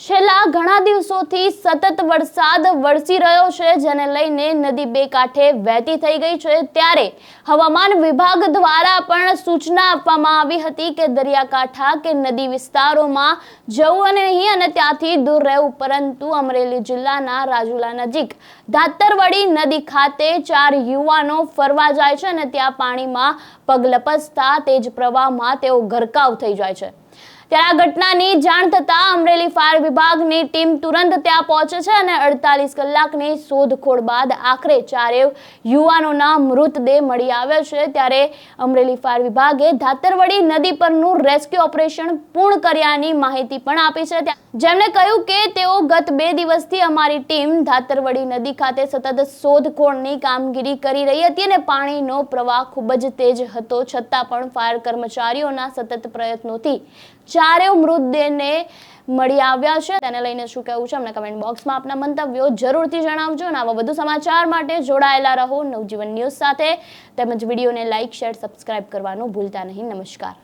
છેલ્લા ઘણા દિવસોથી સતત વરસાદ વરસી રહ્યો છે, જેને લઈને નદી બે કાંઠે વહેતી થઈ ગઈ છે. ત્યારે હવામાન વિભાગ દ્વારા પણ સૂચના આપવામાં આવી હતી કે દરિયાકાંઠા કે નદી વિસ્તારોમાં જવું નહીં અને ત્યાંથી દૂર રહેવું, પરંતુ અમરેલી જિલ્લાના રાજુલા નજીક ધાતરવડી નદી ખાતે ચાર યુવાનો ફરવા જાય છે અને ત્યાં પાણીમાં પગ લપસતા તેજ પ્રવાહમાં તેઓ ગરકાવ થઈ જાય છે. ત્યારે આ ઘટનાની જાણ થતાં અમરેલી ફાયર વિભાગની ટીમ તુરંત ત્યાં પહોંચે છે અને અડતાલીસ કલાકની શોધખોળ બાદ આખરે ચારે યુવાનોના મૃતદેહ મળી આવ્યો છે. ત્યારે અમરેલી ફાયર વિભાગે ધાતરવડી નદી પરનું રેસ્ક્યુ ઓપરેશન પૂર્ણ કર્યાની માહિતી પણ આપી છે. જેમણે કહ્યું કે તેઓ ગત બે દિવસથી અમારી ટીમ ધાતરવડી નદી ખાતે સતત શોધખોળની કામગીરી કરી રહી હતી અને પાણીનો પ્રવાહ ખૂબ જ તેજ હતો. છતાં પણ ફાયર કર્મચારીઓના સતત પ્રયત્નોથી ચારેય મૃતદેહને મળી આવ્યા છે. તેને લઈને શું કહેવું છે, અમને કમેન્ટ બોક્સમાં આપના મંતવ્યો જરૂરથી જણાવજો અને આવા વધુ સમાચાર માટે જોડાયેલા રહો નવજીવન ન્યૂઝ સાથે. તેમજ વિડીયોને લાઇક શેર સબસ્ક્રાઇબ કરવાનું ભૂલતા નહીં. નમસ્કાર.